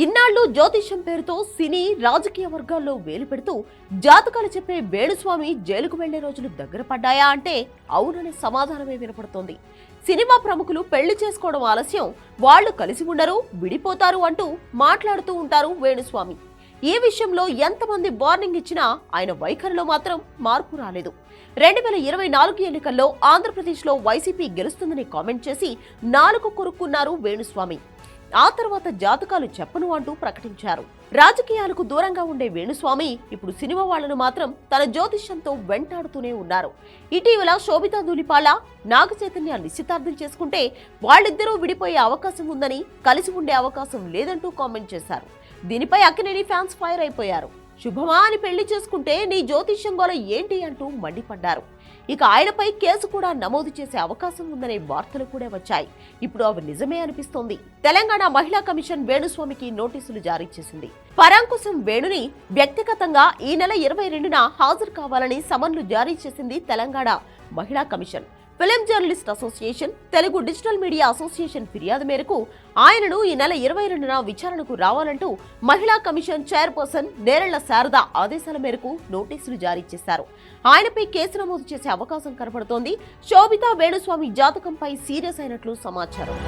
ఇన్నాళ్ళు జ్యోతిష్యం పేరుతో సినీ రాజకీయ వర్గాల్లో వేలు పెడుతూ జాతకాలు చెప్పే వేణుస్వామి జైలుకు వెళ్ళే రోజులు దగ్గర పడ్డాయా అంటే అవుననే సమాధానమే వినపడుతోంది. సినిమా ప్రముఖులు పెళ్ళి చేసుకోవడం ఆలస్యం వాళ్ళు కలిసి ఉండరు విడిపోతారు అంటూ మాట్లాడుతూ ఉంటారు వేణుస్వామి. ఈ విషయంలో ఎంతమంది వార్నింగ్ ఇచ్చినా ఆయన వైఖరిలో మాత్రం మార్పు రాలేదు. రెండు వేల ఇరవై నాలుగు ఎన్నికల్లో ఆంధ్రప్రదేశ్లో వైసీపీ గెలుస్తుందని కామెంట్ చేసి నాలుగు కొరుక్కున్నారు వేణుస్వామి. ఆ తర్వాత జాతకాలు చెప్పను అంటూ ప్రకటించారు. రాజకీయాలకు దూరంగా ఉండే వేణుస్వామి ఇప్పుడు సినిమా వాళ్ళను మాత్రం తన జ్యోతిష్యంతో వెంటాడుతూనే ఉన్నారు. ఇటీవల శోభితా ధూలిపాల నాగచైతన్య నిశ్చితార్థం చేసుకుంటే వాళ్ళిద్దరూ విడిపోయే అవకాశం ఉందని కలిసి ఉండే అవకాశం లేదంటూ కామెంట్ చేశారు. దీనిపై అక్కినేని ఫ్యాన్స్ ఫైర్ అయిపోయారు. శుభమా అని పెళ్ళి చేసుకుంటే నీ జ్యోతిష్యం గోల ఏంటి అంటూ మండిపడ్డారు. ఇక ఆయనపై కేసు కూడా నమోదు చేసే అవకాశం ఉందనే వార్తలు కూడా వచ్చాయి. ఇప్పుడు అవి నిజమే అనిపిస్తోంది. తెలంగాణ మహిళా కమిషన్ వేణుస్వామికి నోటీసులు జారీ చేసింది. పరాంకుశం వేణుని వ్యక్తిగతంగా ఈ నెల ఇరవై రెండున హాజరు కావాలని సమన్లు జారీ చేసింది తెలంగాణ మహిళా commission. Film journalist association Telugu digital media association ఫిర్యాదు మేరకు ఆయనను ఈ నెల ఇరవై రెండున విచారణకు రావాలంటూ మహిళా కమిషన్ చైర్పర్సన్ నేరళ్ళ శారద ఆదేశాల మేరకు నోటీసులు జారీ చేశారు. ఆయనపై కేసు నమోదు చేసే అవకాశం కనపడుతోంది శోభితా వేణుస్వామి జాతకంపై సీరియస్ అయినట్లు సమాచారం.